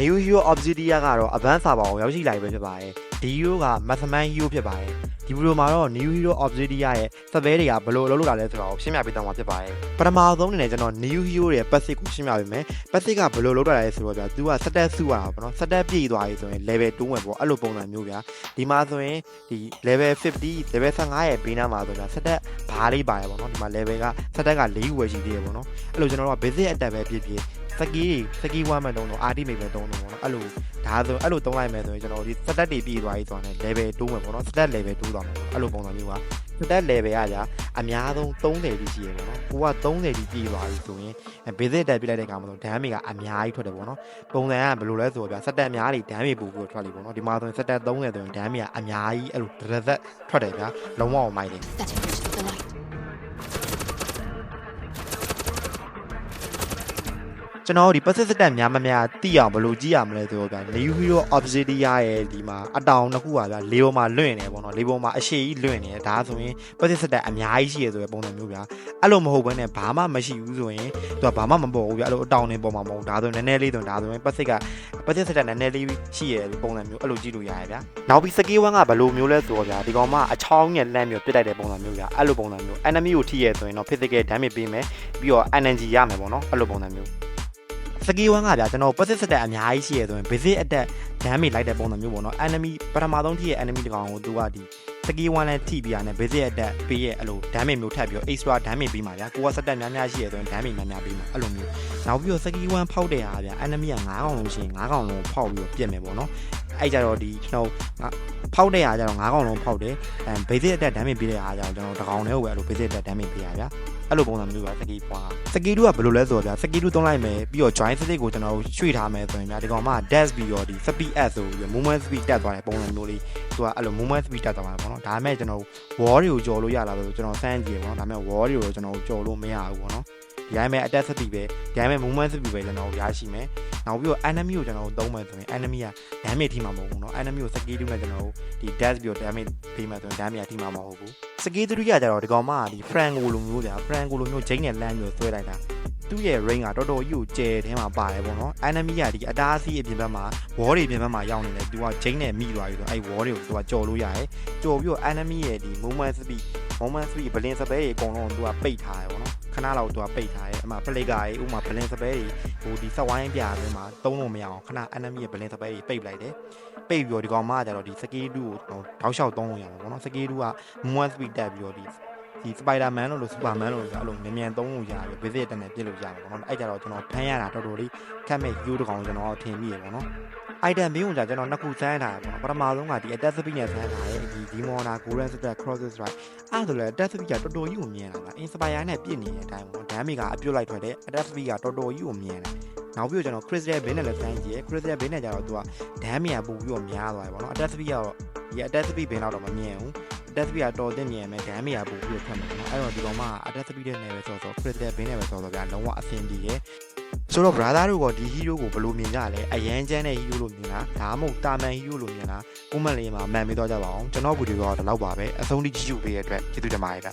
Neo Hero Obsidia ကတော့ Advanced Server ကိုရောက်ရှိလာပြီပဲဖြစ်ပါတယ်ဒီ hero က Mastermind Hero ဖြစ်ပါတယ် ဒီဗီဒီယိုမှာတော့ Neo Hero Obsidia ရဲ့စပယ်တွေကဘယ်လိုအလုပ်လုပ်တာလဲဆိုတာကိုရှင်းပြပေးသွားမှာဖြစ်ပါတယ်ပထမဆုံးအနေနဲ့ကျွန်တော် Neo Hero ရဲ့ passive ကိုရှင်းပြပေးမယ် passive ကဘယ်လိုလုပ်တာလဲဆိုတော့ဗျာ तू က stat စုရတာပေါ့နော် stat ပြည့်သွားပြီဆိုရင် level 2ဝင်ပေါ့အဲ့လိုပုံစံမျိုးဗျာဒီမှာဆိုရင်ဒီ level 50 level 15ရဲ့ဘေးနားမှာဆိုတော့ stat ဘားလေးပါတယ်ပေါ့နော်ဒီမှာ level က stat က4ဝယ်ရှိသေးတယ်ပေါ့နော်အဲ့လိုကျွန်တော်တို့က basic attack ပဲဖြစ်ဖြစ်စကီးစကီး1မဲ့တုံးတော့ RT မိတ်ပဲတုံးတော့ပေါ့နော်အဲ့လိုဒါဆိုအဲ့လိုတုံးလိုက်မယ်ဆိုရင်ကျွန်တော်ဒီ stat တွေပြည့်သွားပြီဆိုတော့ level 2မယ်ပေါ့နော် stat level 2သွားမယ်ပေါ့အဲ့လိုပုံစံမျိုးက stat level ကကြာအများဆုံး30တိရှိရပေါ့နော်ကိုက30တိပြည့်သွားပြီဆိုရင် basic attack ပြလိုက်တဲ့အခါမှာဆို damage ကအများကြီးထွက်တယ်ပေါ့နော်ပုံစံကဘယ်လိုလဲဆိုတော့ဗျာ stat အများကြီး damage ပို့ပြီးထွက်လိမ့်ပေါ့နော်ဒီမှာဆိုရင် stat 30ဆိုရင် damage ကအများကြီးအဲ့လိုတစ်သက်ထွက်တယ်ဗျာလုံးဝအောင်မိုက်တယ် ကျွန်တော်တို့ဒီ passive stat များမများသိအောင်ဘယ်လိုကြည့်ရမလဲဆိုတော့ဗျာ New Hero Obsidia ရဲ့ဒီမှာအတောင်တစ်ခုပါဗျာလေးပေါ်မှာလွင့်နေပေါ့နော်လေးပေါ်မှာအရှိကြီးလွင့်နေတယ်ဒါဆိုရင် passive stat အများကြီးရှိရဆိုတဲ့ပုံစံမျိုးဗျာအဲ့လိုမဟုတ်ဘဲနဲ့ဘာမှမရှိဘူးဆိုရင်သူကဘာမှမပေါ်ဘူးဗျာအဲ့လိုအတောင်နေပေါ်မှာမဟုတ်ဒါဆိုရင်နည်းနည်းလေးဆိုရင်ဒါဆိုရင် passive က passive stat နည်းနည်းလေးရှိရပုံစံမျိုးအဲ့လိုကြည့်လို့ရတယ်ဗျာနောက်ပြီး skill 1ကဘယ်လိုမျိုးလဲဆိုတော့ဗျာဒီကောင်မအချောင်းနဲ့လမ်းမျိုးပြစ်လိုက်တဲ့ပုံစံမျိုးဗျာအဲ့လိုပုံစံမျိုး enemy ကိုထိရဆိုရင်တော့ physical damage ပေးမယ်ပြီးတော့ energy ရမယ်ပေါ့နော်အဲ့လိုပုံစံမျိုး စကီဝမ်ကဗျာကျွန်တော် passive stat အများကြီးရှိရဆိုရင် basic attack damage လိုက်တဲ့ပုံစံမျိုးပေါ့နော် enemy ပထမဆုံးထိရဲ့ enemy တကောင်ကိုသူကဒီစကီဝမ်နဲ့ထိပြီးရတယ် basic attack ပေးရဲ့အဲ့လို damage မျိုးထပ်ပြီးတော့ extra damage ပေးမှာဗျာကိုက stat များများရှိရဆိုရင် damage များများပေးမှာအဲ့လိုမျိုးနောက်ပြီးတော့စကီဝမ်ဖောက်တဲ့ဟာဗျာ enemy က9កောင်လုံးရှိရင်9កောင်လုံးဖောက်ပြီးတော့ပြက်မယ်ပေါ့နော်အဲ့ကြတော့ဒီကျွန်တော်ဖောက်တဲ့ဟာကြတော့9កောင်လုံးဖောက်တယ်အဲ basic attack damage ပေးတဲ့ဟာကြတော့ကျွန်တော်တကောင်တည်းကိုပဲအဲ့လို basic attack damage ပေးရဗျာ အဲ့လိုပုံစံမျိုးပါစကီပွားစကီတူကဘယ်လိုလဲဆိုတော့ဗျာစကီတူသုံးလိုက်မယ်ပြီးတော့ join စနစ်ကိုကျွန်တော်တို့ရွှေ့ထားမယ်ဆိုရင်ဗျာဒီကောင်မှ dash ပြီးတော့ဒီ speed s ဆိုပြီး movement speed တက်သွားတဲ့ပုံစံမျိုးလေးသူကအဲ့လို movement speed တက်သွားမှာပေါ့နော်ဒါပေမဲ့ကျွန်တော် wall တွေကိုကြော်လို့ရလာဆိုကျွန်တော်စမ်းကြည့်ရပေါ့နော်ဒါပေမဲ့ wall တွေကိုကျွန်တော်ကြော်လို့မရဘူးပေါ့နော်ဒီတိုင်းပဲ attack speed ပဲဒီတိုင်းပဲ movement speed ပဲကျွန်တော်ရရှိမယ်နောက်ပြီးတော့ enemy ကိုကျွန်တော်သုံးမယ်ဆိုရင် enemy က damage ထိမှာမဟုတ်ဘူးเนาะ enemy ကို skill တူနဲ့ကျွန်တော်တို့ဒီ dash ပြီးတော့ damage ပေးမယ်ဆိုရင် damage ထိမှာမဟုတ်ဘူး skill တူကကြတော့ဒီကောင်မကဒီ franco လိုမျိုးကြာ franco လိုမျိုးဂျိန်းနဲ့လမ်းမျိုးဆွဲလိုက်တာသူ့ရဲ့ range ကတော်တော်ကြီးကိုကျယ်ထဲမှာပါတယ်ပေါ့နော် enemy ကဒီအတားအဆီးအပြင်ဘက်မှာ wall တွေအပြင်ဘက်မှာရောက်နေတယ်သူကဂျိန်းနဲ့မိသွားပြီဆိုအဲ့ wall တွေကိုသူကကြော်လို့ရတယ်ကြော်ပြီးတော့ enemy ရဲ့ဒီ movement speed movement speed ဘလင်စပယ်တွေအကုန်လုံးသူကပိတ်ထားတယ်ပေါ့နော် ခဏလောက်သူကပိတ်ထားတယ်အမှ play ကကြီးဥမာဘလင်စပယ်တွေဟိုဒီစက်ဝိုင်းပြအတွင်းမှာတုံးလို့မရအောင်ခဏ enemy ရဲ့ဘလင်စပယ်တွေပိတ်လိုက်တယ်ပိတ်ပြီးတော့ဒီကောင်မကကြတော့ဒီ skill 2ကိုတောက်လျှောက်သုံးလို့ရတယ်ပေါ့နော် skill 2က movement speed တက်ပြီးတော့ဒီဒီစပိုင်ဒါမန်လို့လို့စူပါမန်လို့ဆိုအဲ့လိုမြန်မြန်သုံးလို့ရတယ် basic တက်နဲ့ပြစ်လို့ရတယ်ပေါ့နော်အဲ့ကြတော့ကျွန်တော်ဖမ်းရတာတော်တော်လေးခက်မဲ့ U တကောင်ကျွန်တော်ထင်မိရပေါ့နော် item မင်းဝင်ကြကျွန်တော်နှစ်ခုစမ်းထားတယ်ပေါ့နော်ပထမဆုံးကဒီ attack speed နဲ့စမ်းထားတယ်ဒီ demona golden star crosses right အဲ့ဒါဆိုလဲ attack speed ကတော်တော်ကြီးကိုမြင်လာတာ inspire နဲ့ပြည့်နေတဲ့အတိုင်းပေါ့ damage ကအပြုတ်လိုက်ထွက်တယ် attack speed ကတော်တော်ကြီးကိုမြင်လာနောက်ပြီးတော့ကျွန်တော် crystal bin နဲ့လည်းစမ်းကြည့်ရ crystal bin နဲ့ကြတော့သူက damage ကပို့ပြီးတော့များသွားတယ်ပေါ့နော် attack speed ကတော့ဒီ attack speed bin တော့မမြင်ဘူး attack speed ကတော်တင်မြင်မယ် damage ကပို့ပြီးတော့ထွက်မယ်ပေါ့နော်အဲ့တော့ဒီကောင်မ attack speed နဲ့ပဲဆိုတော့ crystal bin နဲ့ပဲဆိုတော့ဗျာလုံးဝအဆင်ပြေတယ် ဆိုတော့ brother တို့ကဒီ hero ကိုဘယ်လိုမြင်ကြလဲအရန်ချမ်းတဲ့ hero လို့မြင်လားဒါမှမဟုတ်တာမန် hero လို့မြင်လား comment လေးမှာမှန်ပြီးတော့ကြပါအောင်ကျွန်တော်ဗီဒီယိုကတော့ဒီလောက်ပါပဲအဆုံးထိကြည့်ကြပေးရတဲ့အတွက်ကျေးဇူးတင်ပါတယ်ဗျ